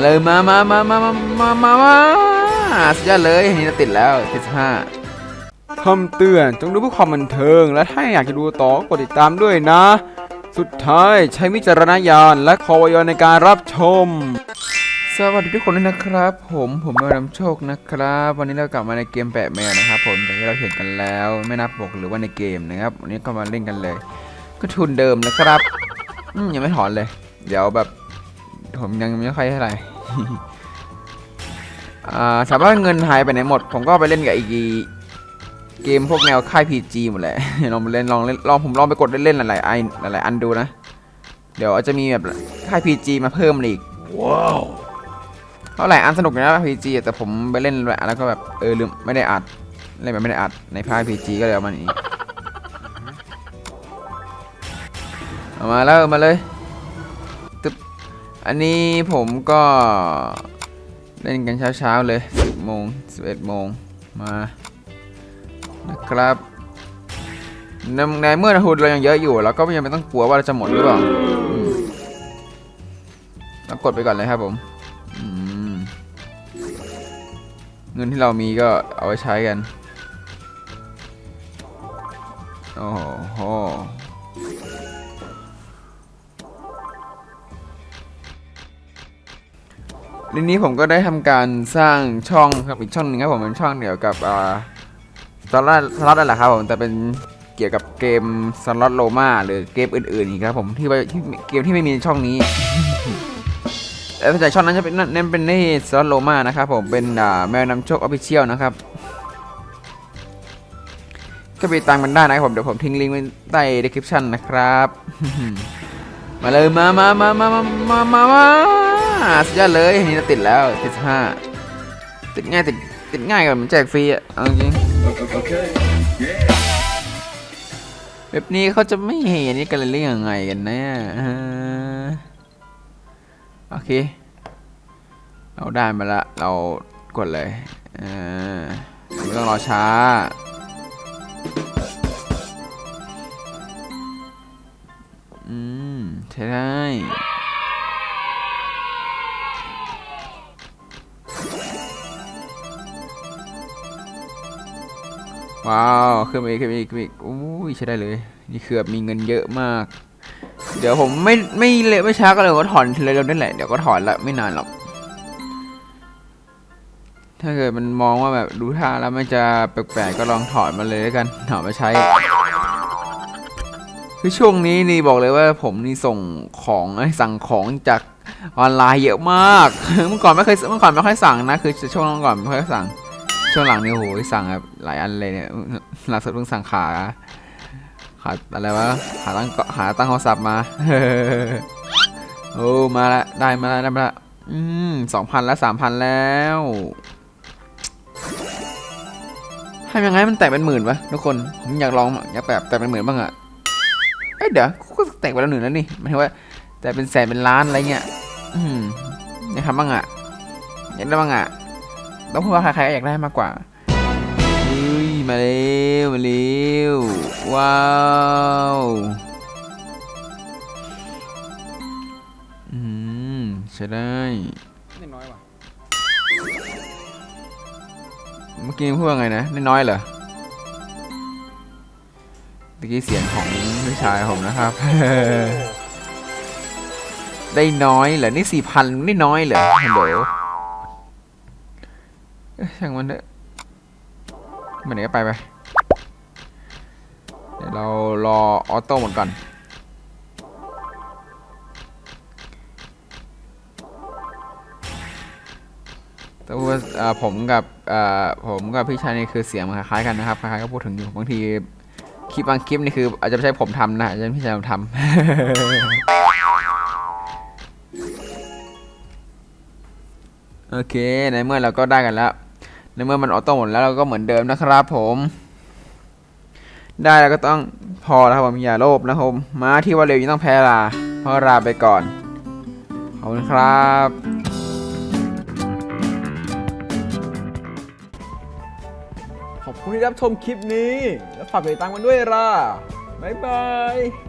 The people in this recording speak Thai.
มาเลยมามามามามามามามาสุดยอดเลยอันนี้เราติดแล้วติดสิบห้าคำเตือนจงดูเพื่อความบันเทิง และถ้าอยากจะดูต่อกดติดตามด้วยนะ สุดท้ายใช้วิจารณญาณและคอวยในการรับชม สวัสดีทุกคนด้วยนะครับ ผมผมแมวนำโชคนะครับ วันนี้เรากลับมาในเกมแปะแมวนะครับ ผมจากที่เราเห็นกันแล้วไม่นับปกหรือว่าในเกมนะครับวันนี้ก็มาเล่นกันเลย ก็ทุนเดิมนะครับอืมยังไม่ถอนเลย เดี๋ยวแบบ ผมยังไม่ค่อยเท่าไหร่อ่าถามว่าเงินหายไปไหนหมด ผมก็ไปเล่นกับอีกเกมพวกแนวค่าย PG หมดแหละลองไปเล่นลองเล่นลองผมลองไปกดเล่นๆหลายๆไอหลายๆอันดูนะ เดี๋ยวอาจจะมีแบบค่าย PG มาเพิ่มมาอีกเพราะหลายอันสนุกอยู่นะ PG อะแต่ผมไปเล่นหลายอันแล้วก็แบบเออลืมไม่ได้อัดเล่นแบบไม่ได้อัดในพาย PG ก็เลยเอามานี้เอามาแล้วเอามาเลยตึ๊บ อันนี้ผมก็เล่นกันเช้าๆเลย 10โมง11โมงมานะครับในในเมื่อทุนเรายังเยอะอยู่เราก็ยังไม่ต้องกลัวว่าเราจะหมดหรือเปล่าเรากดไปก่อนเลยครับผมอืมเงินที่เรามีก็เอาไว้ใช้กัน โอ้โห ในนี้ผมก็ได้ทำการสร้างช่องครับอีกช่องหนึ่งครับผมเป็นช่องเกี่ยวกับสล็อตสล็อตอะไรครับผมแต่เป็นเกี่ยวกับเกมสล็อตโลมาหรือเกมอื่นๆอีกครับผมที่เกมที่ไม่มีช่องนี้แต่ส่วนใหญ่ช่องนั้นจะเป็นนั่นเป็นในสล็อตโลมานะครับผมเป็นแมวนำโชคออฟฟิเชียลนะครับก็ไปตามกันได้นะครับผมเดี๋ยวผมทิ้งลิงก์ไว้ใต้ดีคริปชั่นนะครับ มาเลยมามามามามามา สุดยอดเลยอันนี้เราติดแล้วติดห้าติดง่ายติดติดง่ายกว่ามันแจกฟรีอะเอาจริงแบบนี้เขาจะไม่เห็นนี่กันเลยเรื่องยังไงกันนะฮะโอเค เราได้มาละ เรากดเลยอ่าไม่ต้องรอช้าอืมใช่ได้ ว้าวขึ้นไปอีกขึ้นไปอีกขึ้นไปอีกอุ้ยใช้ได้เลย นี่คือแบบมีเงินเยอะมาก เดี๋ยวผมไม่ไม่เละไม่ช้าก็เลยก็ถอนเลยเราได้แหละเดี๋ยวก็ถอนละไม่นานหรอกถ้าเกิดมันมองว่าแบบดูท่าแล้วมันจะแปลกๆก็ลองถอนมาเลยแล้วกันถอนมาใช้ คือช่วงนี้นี่บอกเลยว่าผมนี่ส่งของสั่งของจากออนไลน์เยอะมากเมื่อก่อนไม่เคยเมื่อก่อนไม่ค่อยสั่งนะคือช่วงก่อนไม่ค่อยสั่ง ช่วงหลังนี่โอ้โหสั่งแบบหลายอันเลยเนี่ยล่าสุดเพิ่งสั่งขาขาอะไรวะขาตั้งกขาตั้งโทรศัพท์มาโอ้มาละได้มาละได้มาละอืมสองพันแล้วสามพันแล้วทำยังไงมันแตกเป็นหมื่นวะทุกคนผมอยากลองอยากแบบแตกเป็นหมื่นบ้างอะเอ้ยเดี๋ยวก็แตกไปแล้วหนึ่งแล้วนี่หมายว่า แต่เป็นแสนเป็นล้านอะไรเงี้ย อืมอยากทำบ้างอะอยากได้บ้างอะ ต้องพูดว่าใครๆก็อยากได้มากกว่าเฮ้ยมาเร็วมาเร็วว้าวอืมใช้ได้นิดน้อยว่ะเมื่อกี้พูดว่าไงนะน้อยๆเหรอเมื่อกี้เสียงของพี่ชายผมนะครับ ได้น้อยเหรอนี่สี่พันนี่น้อยเหรอฮัลโหลเอ้ย ช่างมันเถอะไปไหนก็ไปไป เดี๋ยวเรารอออโต้หมดก่อน แต่ว่าเอ่อผมกับผมกับพี่ชายนี่คือเสียงมันคล้ายๆกันนะครับ คล้ายๆก็พูดถึงอยู่บางทีคลิปบางคลิปนี่คือ อาจจะไม่ใช่ผมทำนะอาจจะเป็นพี่ชายผมทำโอเค ในเมื่อเราก็ได้กันแล้ว ในเมื่อมันออโต้หมดแล้วเราก็เหมือนเดิมนะครับผม ได้แล้วก็ต้องพอแล้วครับผมอย่าโลภนะครับผมม้าที่ว่าเร็วยังต้องแพ้ลา เพราะลาไปก่อน ขอบคุณครับขอบคุณที่รับชมคลิปนี้ แล้วฝากติดตามกันด้วยล่ะ บ๊ายบาย